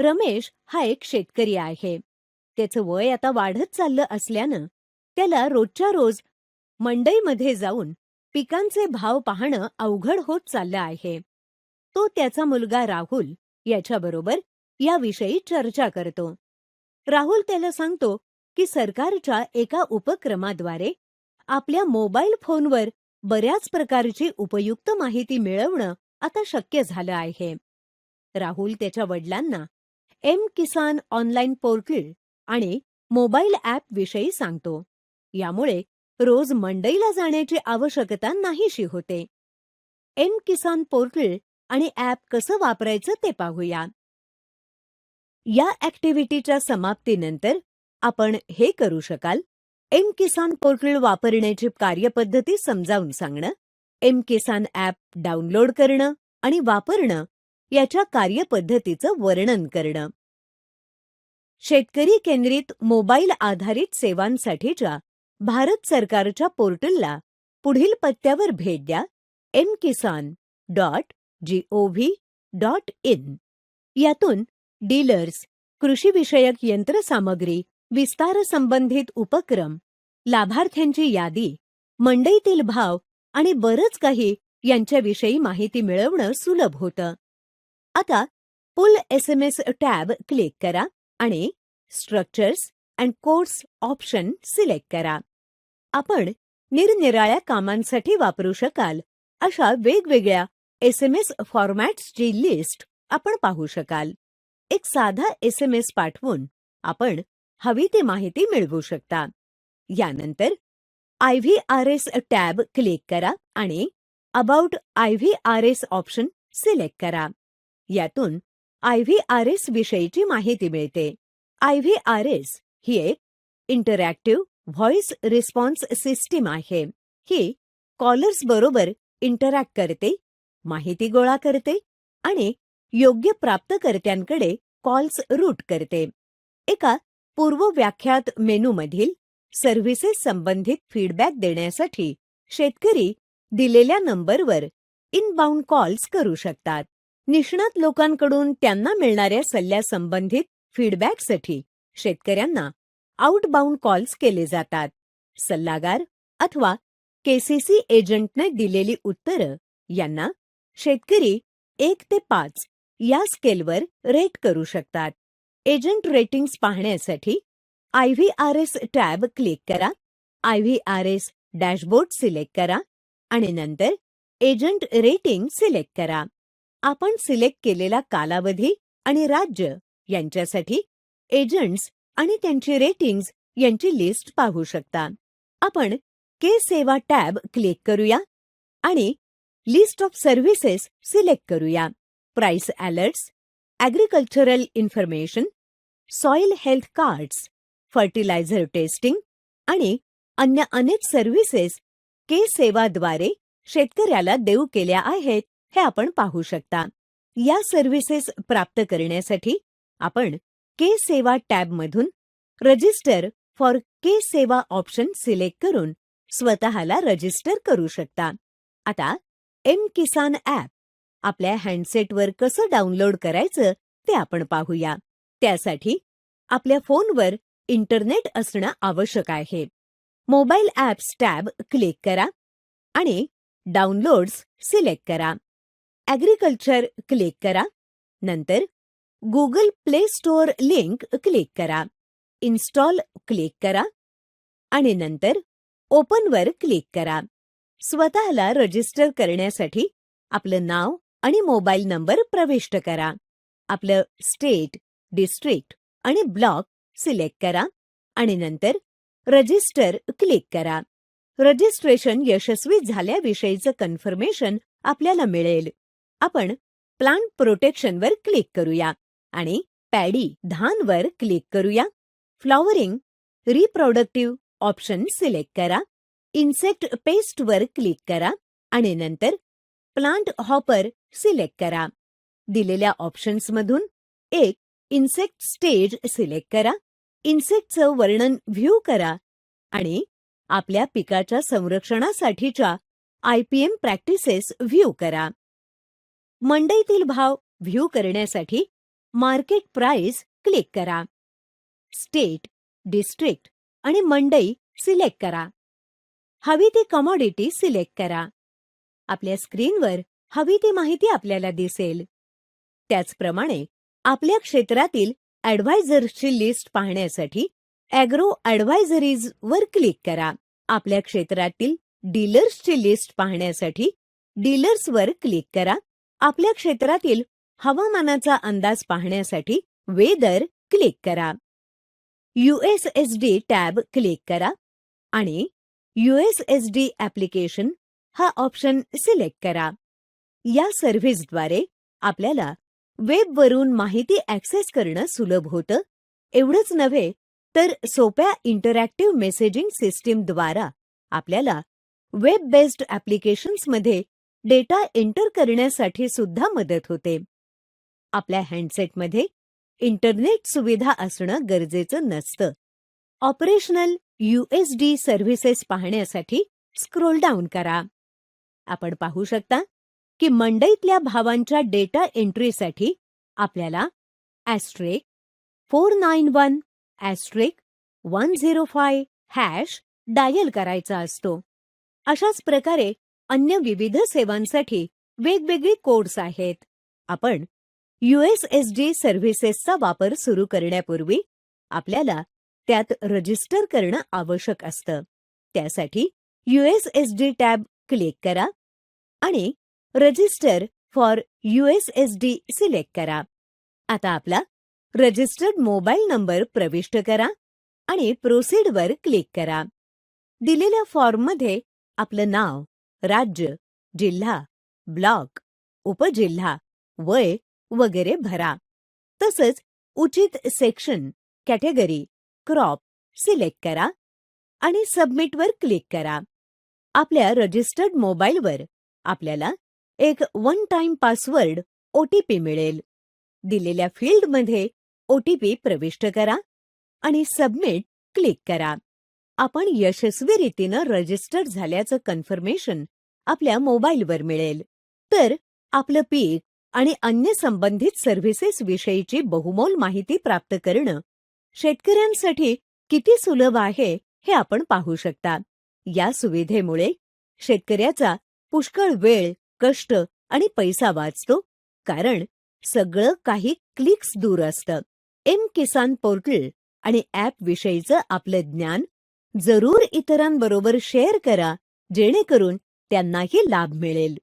रमेश हा एक शेतकरी आहे. त्याचं वय आता वाढत चाललं असल्यानं त्याला रोजच्या रोज मंडईमध्ये जाऊन पिकांचे भाव पाहणं अवघड होत चाललं आहे. तो त्याचा मुलगा राहुल याच्याबरोबर याविषयी चर्चा करतो. राहुल त्याला सांगतो की सरकारच्या एका उपक्रमाद्वारे आपल्या मोबाईल फोनवर बऱ्याच प्रकारची उपयुक्त माहिती मिळवणं आता शक्य झालं आहे. राहुल त्याच्या वडिलांना एम किसान ऑनलाईन पोर्टल आणि मोबाईल ॲप विषयी सांगतो. यामुळे रोज मंडईला जाण्याची आवश्यकता नाहीशी होते. एम किसान पोर्टल आणि ॲप कसं वापरायचं ते पाहूया. या ॲक्टिव्हिटीच्या समाप्तीनंतर आपण हे करू शकाल. एम किसान पोर्टल वापरण्याची कार्यपद्धती समजावून सांगणं एम किसान ॲप डाउनलोड करणं आणि वापरणं याच्या कार्यपद्धतीचं वर्णन करणं. शेतकरी केंद्रित मोबाईल आधारित सेवांसाठीच्या भारत सरकारच्या पोर्टलला पुढील पत्त्यावर भेट द्या. M Kisan dot G O V dot. In dealers कृषीविषयक यंत्रसामग्री विस्तार संबंधित उपक्रम लाभार्थ्यांची यादी मंडईतील भाव आणि बरंच काही यांच्याविषयी माहिती मिळवणं सुलभ होतं. आता pull S M S tab click करा आणि structures and course option select करा. आपण निरनिराळ्या कामांसाठी वापरू शकाल. अशा वेगवेगळ्या एस एम एस फॉर्मॅट्सची लिस्ट आपण पाहू शकाल. एक साधा एस एम एस पाठवून आपण हवी ती माहिती मिळवू शकता. यानंतर I V R S tab click करा आणि about I V R S option select करा. यातून आय व्ही आर एस विषयीची माहिती मिळते. आय व्ही आर एस ही एक इंटरॅक्टिव्ह व्हॉइस रिस्पॉन्स सिस्टीम आहे. ही कॉलर्स बरोबर इंटरॅक्ट करते माहिती गोळा करते आणि योग्य प्राप्तकर्त्यांकडे कॉल्स रूट करते. एका पूर्वव्याख्यात मेनूमधील सर्व्हिसेस संबंधित फीडबॅक देण्यासाठी शेतकरी दिलेल्या नंबरवर इनबाउंड कॉल्स करू शकतात. निष्णात लोकांकडून त्यांना मिळणाऱ्या सल्ल्यासंबंधित फीडबॅकसाठी शेतकऱ्यांना आउटबाउंड कॉल्स केले जातात. सल्लागार अथवा केसीसी एजंटने दिलेली उत्तरं यांना शेतकरी एक ते पाच या स्केलवर रेट करू शकतात. एजंट रेटिंग्स पाहण्यासाठी I V R S tab click करा. I V R S dashboard select करा आणि नंतर एजंट रेटिंग सिलेक्ट करा. आपण सिलेक्ट केलेला कालावधी आणि राज्य यांच्यासाठी एजंट्स आणि त्यांची रेटिंग्ज यांची लिस्ट पाहू शकता. आपण के सेवा टॅब क्लिक करूया आणि लिस्ट ऑफ सर्व्हिसेस सिलेक्ट करूया. Price alerts agricultural information soil health cards fertiliser testing आणि अन्य अनेक सर्व्हिसेस के सेवाद्वारे शेतकऱ्याला देऊ केल्या आहेत. हे आपण पाहू शकता. या सर्व्हिसेस प्राप्त करण्यासाठी आपण के सेवा टॅबमधून रजिस्टर फॉर के सेवा ऑप्शन सिलेक्ट करून स्वतःला रजिस्टर करू शकता. आता एम किसान ॲप आपल्या हँडसेटवर कसं डाउनलोड करायचं ते आपण पाहूया. त्यासाठी आपल्या फोनवर इंटरनेट असणं आवश्यक आहे. मोबाईल ॲप्स टॅब क्लिक करा आणि डाउनलोड्स सिलेक्ट करा. ॲग्रिकल्चर क्लिक करा. नंतर Google play store link click करा. इन्स्टॉल क्लिक करा. आणि नंतर ओपनवर क्लिक करा. स्वतःला रजिस्टर करण्यासाठी आपलं नाव आणि मोबाईल नंबर प्रविष्ट करा. आपलं स्टेट डिस्ट्रिक्ट आणि ब्लॉक सिलेक्ट करा. आणि नंतर रजिस्टर क्लिक करा. रजिस्ट्रेशन यशस्वी झाल्याविषयीचं कन्फर्मेशन आपल्याला मिळेल. आपण प्लांट प्रोटेक्शनवर क्लिक करूया आणि पॅडी धानवर क्लिक करूया. फ्लॉवरिंग रिप्रोडक्टिव्ह ऑप्शन सिलेक्ट करा. इन्सेक्ट पेस्टवर क्लिक करा आणि नंतर प्लांट हॉपर सिलेक्ट करा. दिलेल्या ऑप्शन्समधून एक इन्सेक्ट स्टेज सिलेक्ट करा. इन्सेक्टचं वर्णन व्ह्यू करा आणि आपल्या पिकाच्या संरक्षणासाठीच्या आयपीएम प्रॅक्टिसेस व्ह्यू करा. मंडईतील भाव व्ह्यू करण्यासाठी मार्केट प्राइस क्लिक करा. स्टेट डिस्ट्रिक्ट आणि मंडई सिलेक्ट करा. हवी ती कमॉडिटी सिलेक्ट करा. आपल्या स्क्रीनवर हवी ती माहिती आपल्याला दिसेल. त्याचप्रमाणे आपल्या क्षेत्रातील ॲडव्हायझर्सची लिस्ट पाहण्यासाठी ॲग्रो ॲडव्हायझरीज वर क्लिक करा. आपल्या क्षेत्रातील डीलर्सची लिस्ट पाहण्यासाठी डीलर्सवर क्लिक करा. आपल्या क्षेत्रातील हवामानाचा अंदाज पाहण्यासाठी वेदर क्लिक करा. यूएसएसडी टॅब क्लिक करा आणि यूएसएसडी ॲप्लिकेशन हा ऑप्शन सिलेक्ट करा. या सर्व्हिसद्वारे आपल्याला वेबवरून माहिती ॲक्सेस करणं सुलभ होतं. एवढंच नव्हे तर सोप्या इंटरॅक्टिव्ह मेसेजिंग सिस्टीमद्वारा आपल्याला वेब बेस्ड ॲप्लिकेशन्समध्ये डेटा एंटर करण्यासाठी सुद्धा मदत होते. आपल्या हँडसेटमध्ये इंटरनेट सुविधा असणं गरजेचं नसतं. ऑपरेशनल यूएसडी सर्व्हिसेस पाहण्यासाठी स्क्रोल डाऊन करा. आपण पाहू शकता की मंडईतल्या भावांच्या डेटा एंट्रीसाठी आपल्याला asterisk four nine one asterisk one zero five hash dial करायचा असतो. अशाच प्रकारे अन्य विविध सेवांसाठी वेगवेगळे कोड्स आहेत. आपण यूएसएसडी सर्व्हिसेसचा वापर सुरू करण्यापूर्वी आपल्याला त्यात रजिस्टर करणं आवश्यक असतं. त्यासाठी यूएसएसडी टॅब क्लिक करा आणि रजिस्टर फॉर यूएसएसडी सिलेक्ट करा. आता आपला रजिस्टर्ड मोबाईल नंबर प्रविष्ट करा आणि प्रोसीडवर क्लिक करा. दिलेल्या फॉर्ममध्ये आपलं नाव राज्य जिल्हा ब्लॉक उपजिल्हा वय वगैरे भरा. तसंच उचित सेक्शन कॅटेगरी क्रॉप सिलेक्ट करा आणि सबमिटवर क्लिक करा. आपल्या रजिस्टर्ड मोबाईलवर आपल्याला एक वन टाइम पासवर्ड ओटीपी मिळेल. दिलेल्या फील्डमध्ये ओटीपी प्रविष्ट करा आणि सबमिट क्लिक करा. आपण यशस्वी रीतीनं रजिस्टर झाल्याचं कन्फर्मेशन आपल्या मोबाईलवर मिळेल. तर आपलं पीक आणि अन्य संबंधित सर्व्हिसेस विषयीची बहुमोल माहिती प्राप्त करणं शेतकऱ्यांसाठी किती सुलभ आहे हे आपण पाहू शकता. या सुविधेमुळे शेतकऱ्याचा पुष्कळ वेळ कष्ट आणि पैसा वाचतो कारण सगळं काही क्लिक्स दूर असतं. एम किसान पोर्टल आणि ॲप विषयीचं आपलं ज्ञान जरूर इतरांबरोबर शेअर करा जेणेकरून त्यांनाही लाभ मिळेल.